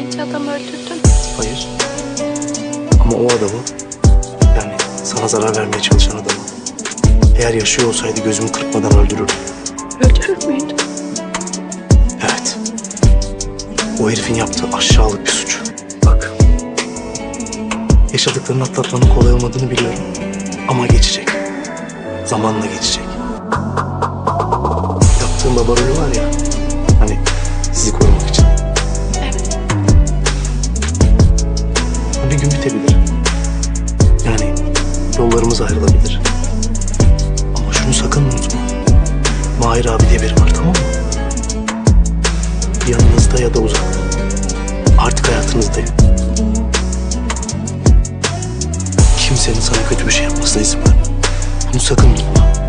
genç adam öldürdün. Hayır. Ama o adamı yani sana zarar vermeye çalışan adamı eğer yaşıyor olsaydı gözümü kırpmadan öldürürdüm. Öldürür müydün? Evet. O herifin yaptığı aşağılık bir suç. Bak. Yaşadıklarını atlatmanın kolay olmadığını biliyorum. Ama geçecek. Zamanla geçecek. Yaptığın baba rolü var ya. Gün bitebilir. Yani yollarımız ayrılabilir. Ama şunu sakın unutma. Mahir abi diye biri var tamam mı? Yanınızda ya da uzakta. Artık hayatınızdayım. Kimsenin sana kötü bir şey yapmasına izin vermem. Bunu sakın unutma.